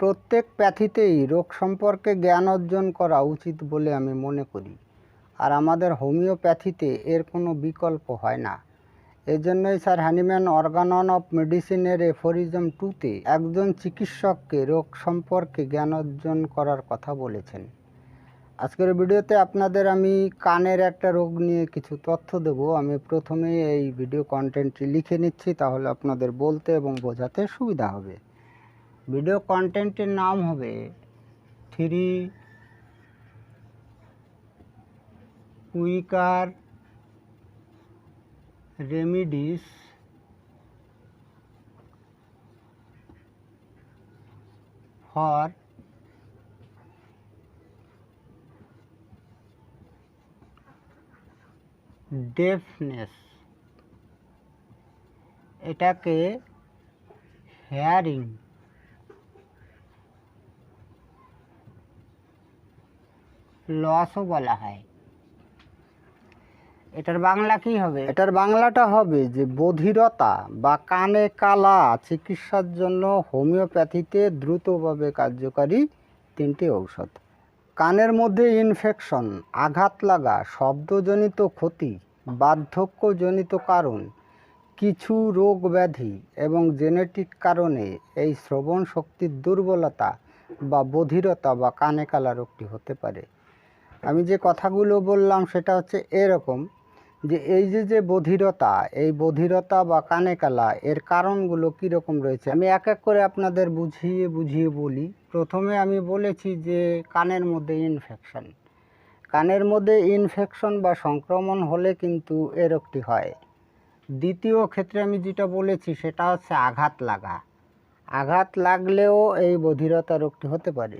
প্রত্যেক প্যাথিতেই রোগ সম্পর্কে জ্ঞান অর্জন করা উচিত বলে আমি মনে করি। আর আমাদের হোমিওপ্যাথিতে এর কোনো বিকল্প হয় না। এজন্যই স্যার হ্যানিম্যান অর্গানন অফ মেডিসিনের এফোরিজম টুতে একজন চিকিৎসককে রোগ সম্পর্কে জ্ঞান অর্জন করার কথা বলেছেন। আজকের ভিডিওতে আপনাদের আমি কানের একটা রোগ নিয়ে কিছু তথ্য দেব। আমি প্রথমে এই ভিডিও কন্টেন্টটি লিখে নিচ্ছি, তাহলে আপনাদের বলতে এবং বোঝাতে সুবিধা হবে। ভিডিও কন্টেন্টের নাম হবে three quicker remedies for deafness এটাকে হেয়ারিং লসও বলা হয়। এটার বাংলা কি হবে? এটার বাংলাটা হবে যে বধিরতা বা কানে কালা চিকিৎসার জন্য হোমিওপ্যাথিতে দ্রুতভাবে কার্যকারী তিনটি ঔষধ। কানের মধ্যে ইনফেকশন আঘাত লাগা, শব্দজনিত ক্ষতি, বার্ধক্যজনিত কারণ, কিছু রোগ ব্যাধি এবং জেনেটিক কারণে এই শ্রবণ শক্তির দুর্বলতা বা বধিরতা বা কানে কালা রোগটি হতে পারে। আমি যে কথাগুলো বললাম সেটা হচ্ছে এরকম যে এই যে যে বধিরতা, এই বধিরতা বা কানে কালা, এর কারণগুলো কীরকম রয়েছে? আমি এক এক করে আপনাদের বুঝিয়ে বুঝিয়ে বলি। প্রথমে আমি বলেছি যে কানের মধ্যে ইনফেকশন কানের মধ্যে ইনফেকশন বা সংক্রমণ হলে কিন্তু এ রোগটি হয়। দ্বিতীয় ক্ষেত্রে আমি যেটা বলেছি সেটা হচ্ছে আঘাত লাগা। আঘাত লাগলেও এই বধিরতা রোগটি হতে পারে।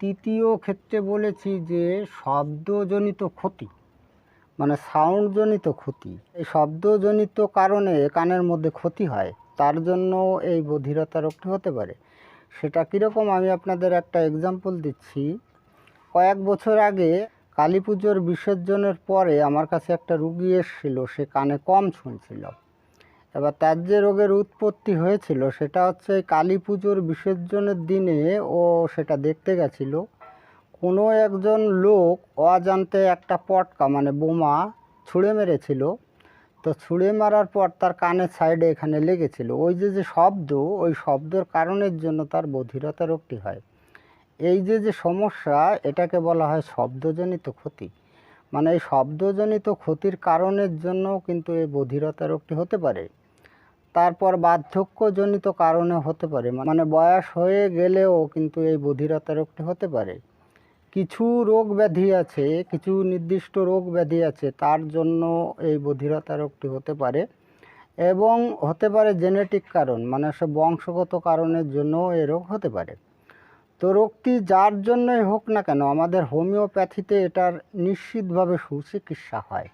তৃতীয় ক্ষেত্রে বলেছি যে শব্দজনিত ক্ষতি মানে সাউন্ডজনিত ক্ষতি, এই শব্দজনিত কারণে কানের মধ্যে ক্ষতি হয়, তার জন্য এই বধিরতা রোগটি হতে পারে। সেটা কীরকম? আমি আপনাদের একটা এক্সাম্পল দিচ্ছি। কয়েক বছর আগে কালী পুজোর বিসর্জনের পরে আমার কাছে একটা রুগী এসেছিল, সে কানে কম শুনছিল। এবার তার যে রোগের উৎপত্তি হয়েছিল, সেটা হচ্ছে কালী পুজোর বিসর্জনের দিনে ও সেটা দেখতে গেছিল। কোনো একজন লোক অজান্তে একটা পটকা মানে বোমা, ছুঁড়ে মেরেছিল। তো ছুঁড়ে মারার পর তার কানের সাইডে এখানে লেগেছিল। ওই যে যে শব্দ, ওই শব্দের কারণের জন্য তার বধিরতা রোগটি হয়। এই যে যে সমস্যা, এটাকে বলা হয় শব্দজনিত ক্ষতি। মানে এই শব্দজনিত ক্ষতির কারণের জন্য কিন্তু এই বধিরতা রোগটি হতে পারে। তারপর বার্ধক্যজনিত কারণে হতে পারে। মানে বয়স হয়ে গেলেও কিন্তু এই বধিরতা রোগটি হতে পারে। কিছু রোগ ব্যাধি আছে, কিছু নির্দিষ্ট রোগ ব্যাধি আছে, তার জন্য এই বধিরতা রোগটি হতে পারে এবং হতে পারে জেনেটিক কারণ মানে সব বংশগত কারণের জন্য এই রোগ হতে পারে। তো রোগটি যার জন্যই হোক না কেন, আমাদের হোমিওপ্যাথিতে এটার নিশ্চিতভাবে সুচিকিৎসা হয়।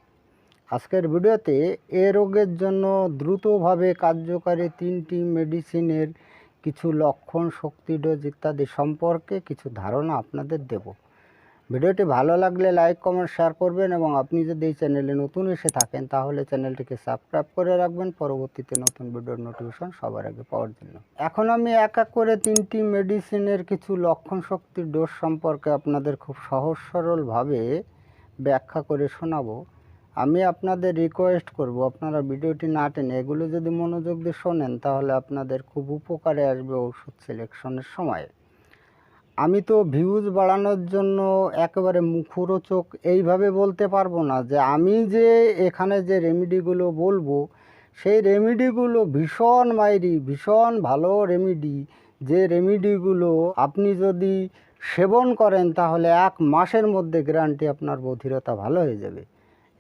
আজকের ভিডিওতে এ রোগের জন্য দ্রুতভাবে কার্যকারী তিনটি মেডিসিনের কিছু লক্ষণ, শক্তি, ডোজ ইত্যাদি সম্পর্কে কিছু ধারণা আপনাদের দেব। ভিডিওটি ভালো লাগলে লাইক, কমেন্ট, শেয়ার করবেন এবং আপনি যদি এই চ্যানেলে নতুন এসে থাকেন, তাহলে চ্যানেলটিকে সাবস্ক্রাইব করে রাখবেন পরবর্তীতে নতুন ভিডিওর নোটিফিকেশন সবার আগে পাওয়ার জন্য। এখন আমি এক এক করে তিনটি মেডিসিনের কিছু লক্ষণ শক্তির ডোজ সম্পর্কে আপনাদের খুব সহজ সরলভাবে ব্যাখ্যা করে শোনাবো। আমি আপনাদের রিকোয়েস্ট করব, আপনারা ভিডিওটি না টেনে এগুলো যদি মনোযোগ দিয়ে শোনেন, তাহলে আপনাদের খুব উপকারে আসবে ওষুধ সিলেকশনের সময়। আমি তো ভিউজ বাড়ানোর জন্য একেবারে মুখরোচক এইভাবে বলতে পারব না যে আমি যে এখানে যে রেমিডিগুলো বলব, সেই রেমিডিগুলো ভীষণ মাইরি ভীষণ ভালো রেমিডি যে রেমিডিগুলো আপনি যদি সেবন করেন, তাহলে এক মাসের মধ্যে গ্যারান্টি আপনার বধিরতা ভালো হয়ে যাবে।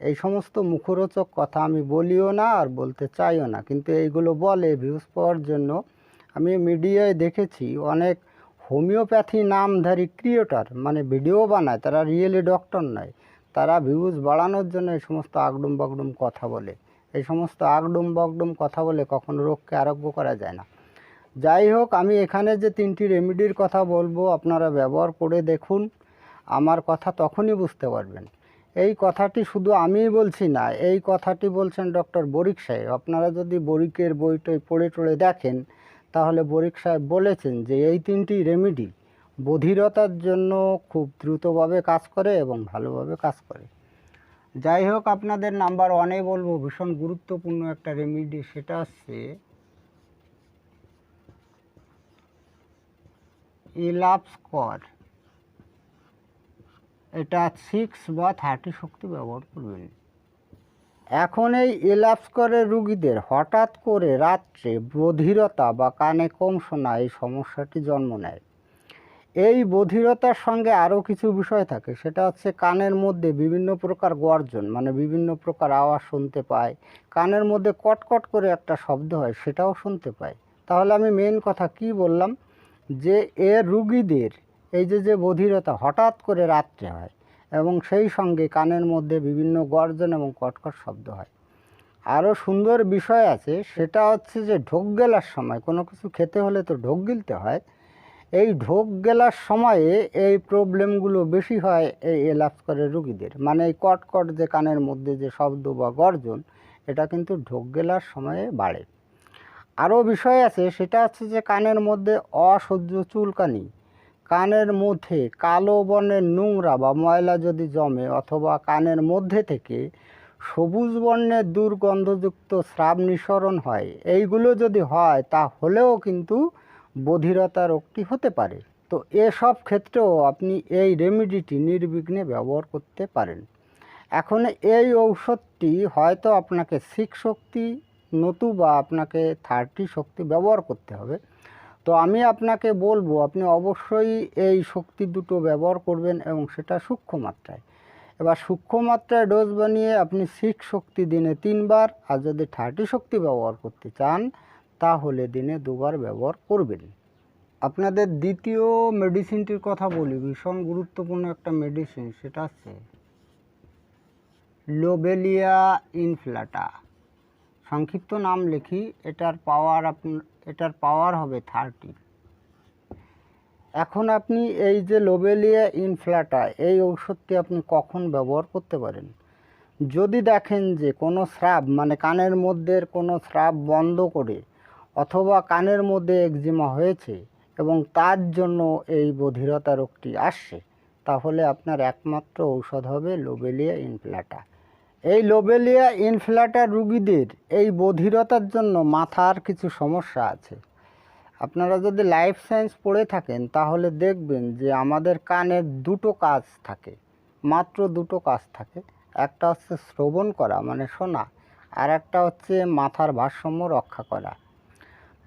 এই সমস্ত মুখরোচক কথা আমি বলিও না আর বলতে চাইও না। কিন্তু এইগুলো বলে ভিউজ পাওয়ার জন্য আমি মিডিয়ায় দেখেছি অনেক হোমিওপ্যাথি নামধারী ক্রিয়েটর মানে ভিডিও বানায়, তারা রিয়েলি ডক্টর নয়। তারা ভিউজ বাড়ানোর জন্য এই সমস্ত আগডুম বাগডুম কথা বলে। এই সমস্ত আগডুম বাগডুম কথা বলে কখনো রোগকে আরোগ্য করা যায় না। যাই হোক, আমি এখানে যে তিনটি রেমিডির কথা বলব, আপনারা ব্যবহার করে দেখুন। আমার কথা তখনই বুঝতে পারবেন। এই কথাটি শুধু আমিই বলছি না, এই কথাটি বলছেন ডক্টর বরিক সাহেব। আপনারা যদি বরিকের বইটই পড়ে টড়ে দেখেন, তাহলে বরিক সাহেব বলেছেন যে এই তিনটি রেমেডি বধিরতার জন্য খুব দ্রুতভাবে কাজ করে এবং ভালোভাবে কাজ করে। যাই হোক, আপনাদের নাম্বার ওয়ানে বলব, ভীষণ গুরুত্বপূর্ণ একটা রেমেডি সেটা হচ্ছে ইলাপসকর এটা সিক্স বা থার্টি শক্তি ব্যবহার করবেন। এখন এই এলাপসকরের রুগীদের হঠাৎ করে রাত্রে বধিরতা বা কানে কম শোনা এই সমস্যাটি জন্ম নেয়। এই বধিরতার সঙ্গে আরও কিছু বিষয় থাকে, সেটা হচ্ছে কানের মধ্যে বিভিন্ন প্রকার গর্জন মানে বিভিন্ন প্রকার আওয়াজ শুনতে পায়। কানের মধ্যে কটকট করে একটা শব্দ হয়, সেটাও শুনতে পায়। তাহলে আমি মেন কথা কি বললাম? যে এ রুগীদের এই যে যে বধিরতা হঠাৎ করে রাত্রে হয় এবং সেই সঙ্গে কানের মধ্যে বিভিন্ন গর্জন এবং কটকট শব্দ হয়। আরও সুন্দর বিষয় আছে, সেটা হচ্ছে যে ঢোক গেলার সময়, কোনো কিছু খেতে হলে তো ঢোক গিলতে হয়। এই ঢোক গেলার সময়ে এই প্রবলেমগুলো বেশি হয় এই এলাপসকরের রুগীদের। মানে এই কটকট যে কানের মধ্যে যে শব্দ বা গর্জন, এটা কিন্তু ঢোক গেলার সময়ে বাড়ে। আরও বিষয় আছে, সেটা হচ্ছে যে কানের মধ্যে অসহ্য চুলকানি কানের মধ্যে কালো বর্ণের নোংরা বা ময়লা যদি জমে অথবা কানের মধ্যে থেকে সবুজ বর্ণের দুর্গন্ধযুক্ত স্রাব নিঃসরণ হয়, এইগুলো যদি হয়, তাহলেও কিন্তু বধিরতা রোগটি হতে পারে। তো এসব ক্ষেত্রেও আপনি এই রেমিডিটি নির্বিঘ্নে ব্যবহার করতে পারেন। এখন এই ঔষধটি হয়তো আপনাকে সিক্স শক্তি, নতুবা আপনাকে থার্টি শক্তি ব্যবহার করতে হবে। তো আমি আপনাকে বলব, আপনি অবশ্যই এই শক্তি দুটো ব্যবহার করবেন এবং সেটা সূক্ষ্ম মাত্রায়। এবার সূক্ষ্ম মাত্রায় ডোজ বানিয়ে আপনি সিক্স শক্তি দিনে তিনবার, আর যদি থার্টি শক্তি ব্যবহার করতে চান, তাহলে দিনে দুবার ব্যবহার করবেন। আপনাদের দ্বিতীয় মেডিসিনটির কথা বলি, ভীষণ গুরুত্বপূর্ণ একটা মেডিসিন সেটা হচ্ছে লোবেলিয়া ইনফ্লাটা সংক্ষিপ্ত নাম লিখি, এটার পাওয়ার আপনি এটার পাওয়ার হবে থার্টি এখন আপনি এই যে লোবেলিয়া ইনফ্লাটা এই ঔষধটি আপনি কখন ব্যবহার করতে পারেন? যদি দেখেন যে কোনো স্রাব মানে কানের মধ্যে কোনো স্রাব বন্ধ করে অথবা কানের মধ্যে একজিমা হয়েছে এবং তার জন্য এই বধিরতা রোগটি আসছে, তাহলে আপনার একমাত্র ঔষধ হবে লোবেলিয়া ইনফ্লাটা এই লোবেলিয়া ইনফ্লাটা রুগীদের এই বধিরতার জন্য মাথার কিছু সমস্যা আছে। আপনারা যদি লাইফ সায়েন্স পড়ে থাকেন, তাহলে দেখবেন যে আমাদের কানের দুটো কাজ থাকে, মাত্র দুটো কাজ থাকে। একটা হচ্ছে শ্রবণ করা মানে শোনা, আর একটা হচ্ছে মাথার ভারসাম্য রক্ষা করা।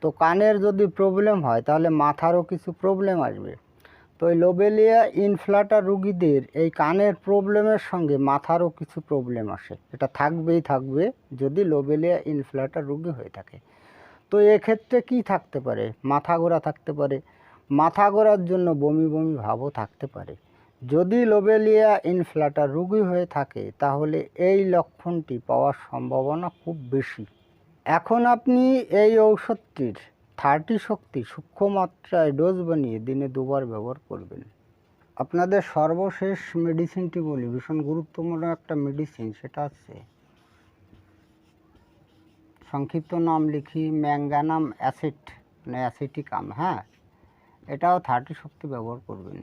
তো কানের যদি প্রবলেম হয়, তাহলে মাথারও কিছু প্রবলেম আসবে। তো এই লোবেলিয়া ইনফ্লাটা রুগীদের এই কানের প্রবলেমের সঙ্গে মাথারও কিছু প্রবলেম আসে। এটা থাকবেই থাকবে যদি লোবেলিয়া ইনফ্লাটা রুগী হয়ে থাকে। তো এক্ষেত্রে কি থাকতে পারে? মাথা ঘোরা থাকতে পারে। মাথা ঘোরার জন্য বমি বমি ভাবও থাকতে পারে। যদি লোবেলিয়া ইনফ্লাটা রুগী হয়ে থাকে, তাহলে এই লক্ষণটি পাওয়ার সম্ভাবনা খুব বেশি। এখন আপনি এই ঔষধটির থার্টি শক্তি সূক্ষ্ম মাত্রায় ডোজ বানিয়ে দিনে দুবার ব্যবহার করবেন। আপনাদের সর্বশেষ মেডিসিনটি বলি, ভীষণ গুরুত্বপূর্ণ একটা মেডিসিন, সেটা হচ্ছে সংক্ষিপ্ত নাম লিখি ম্যাঙ্গানাম অ্যাসিড মানে অ্যাসিটিকাম হ্যাঁ? এটাও থার্টি শক্তি ব্যবহার করবেন।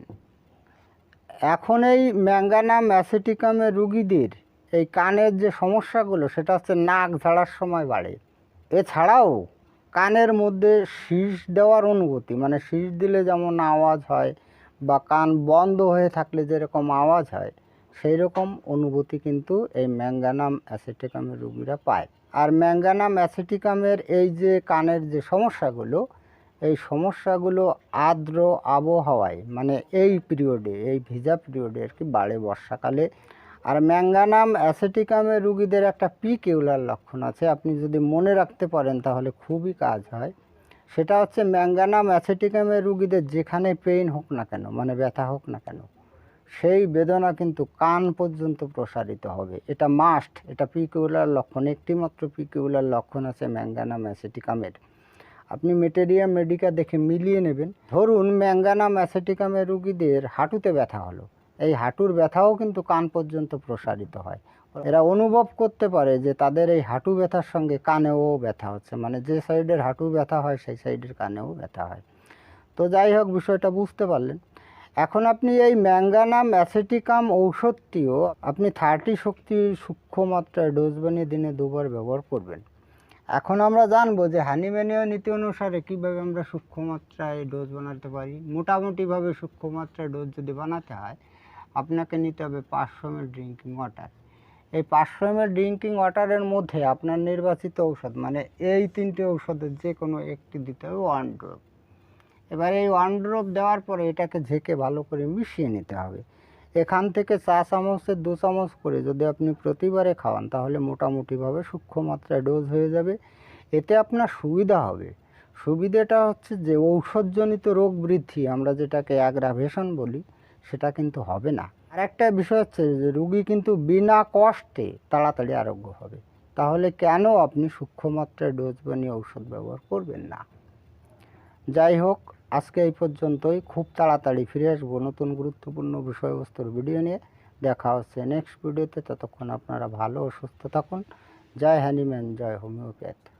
এখন এই ম্যাঙ্গানাম অ্যাসিটিকামের রুগীদের এই কানের যে সমস্যাগুলো, সেটা হচ্ছে নাক ঝাড়ার সময় বাড়ে। এছাড়াও কানের মধ্যে শীষ দেওয়ার অনুভূতি মানে শীষ দিলে যেমন আওয়াজ হয় বা কান বন্ধ হয়ে থাকলে যেরকম আওয়াজ হয় সেই রকম অনুভূতি কিন্তু এই ম্যাঙ্গানাম অ্যাসিটিকামের রুগীরা পায়। আর ম্যাঙ্গানাম অ্যাসিটিকামের এই যে কানের যে সমস্যাগুলো, এই সমস্যাগুলো আর্দ্র আবহাওয়ায় মানে এই পিরিয়ডে, এই ভিজা পিরিয়ডে আর কি বাড়ে বর্ষাকালে আর ম্যাঙ্গানাম অ্যাসিটিকামের রুগীদের একটা পিকিউলার লক্ষণ আছে। আপনি যদি মনে রাখতে পারেন তাহলে খুবই কাজ হয়। সেটা হচ্ছে ম্যাঙ্গানাম অ্যাসিটিকামের রুগীদের যেখানে পেইন হোক না কেন মানে ব্যথা হোক না কেন, সেই বেদনা কিন্তু কান পর্যন্ত প্রসারিত হবে। এটা মাস্ট এটা পিকিউলার লক্ষণ, একটিমাত্র পিকিউলার লক্ষণ আছে ম্যাঙ্গানাম অ্যাসেটিকামের। আপনি মেটেরিয়া মেডিকা দেখে মিলিয়ে নেবেন। ধরুন ম্যাঙ্গানাম অ্যাসেটিকামের রুগীদের হাঁটুতে ব্যথা হলো। এই হাঁটুর ব্যথাও কিন্তু কান পর্যন্ত প্রসারিত হয়। এরা অনুভব করতে পারে যে তাদের এই হাঁটু ব্যথার সঙ্গে কানেও ব্যথা হচ্ছে মানে যে সাইডের হাঁটু ব্যথা হয় সেই সাইডের কানেও ব্যথা হয়। তো যাই হোক, বিষয়টা বুঝতে পারলেন। এখন আপনি এই ম্যাঙ্গানাম অ্যাসিটিকাম ঔষধটিও আপনি থার্টি শক্তি সূক্ষ্ম মাত্রায় ডোজ বানিয়ে দিনে দুবার ব্যবহার করবেন। এখন আমরা জানব যে হানিম্যানীয় নীতি অনুসারে কীভাবে আমরা সূক্ষ্ম মাত্রায় ডোজ বানাতে পারি। মোটামুটিভাবে সূক্ষ্ম মাত্রায় ডোজ যদি বানাতে হয় আপনাকে নিতে হবে পাঁচশো এম ড্রিঙ্কিং ওয়াটার এই পাঁচশো এম ড্রিঙ্কিং ওয়াটারের মধ্যে আপনার নির্বাচিত ঔষধ মানে এই তিনটে ঔষধের যে কোনো একটি দিতে হবে ওয়ান ড্রপ এবার এই ওয়ান ড্রপ দেওয়ার পরে এটাকে ঝেঁকে ভালো করে মিশিয়ে নিতে হবে। এখান থেকে চা চামচের দু চামচ করে যদি আপনি প্রতিবারে খাওয়ান, তাহলে মোটামুটিভাবে সূক্ষ্ম মাত্রায় ডোজ হয়ে যাবে। এতে আপনার সুবিধা হবে। সুবিধাটা হচ্ছে যে ঔষধজনিত রোগ বৃদ্ধি, আমরা যেটাকে অ্যাগ্রাভেশন বলি সেটা কিন্তু হবে না। আর একটা বিষয় হচ্ছে যে রুগী কিন্তু বিনা কষ্টে তাড়াতাড়ি আরোগ্য হবে। তাহলে কেন আপনি সূক্ষ্ম মাত্রায় ডোজ বানিয়ে ঔষধ ব্যবহার করবেন না? যাই হোক, আজকে এই পর্যন্তই। খুব তাড়াতাড়ি ফিরে আসব নতুন গুরুত্বপূর্ণ বিষয়বস্তুর ভিডিও নিয়ে। দেখা হচ্ছে নেক্সট ভিডিওতে ততক্ষণ আপনারা ভালো ও সুস্থ থাকুন। জয় হ্যানিম্যান, জয় হোমিওপ্যাথ।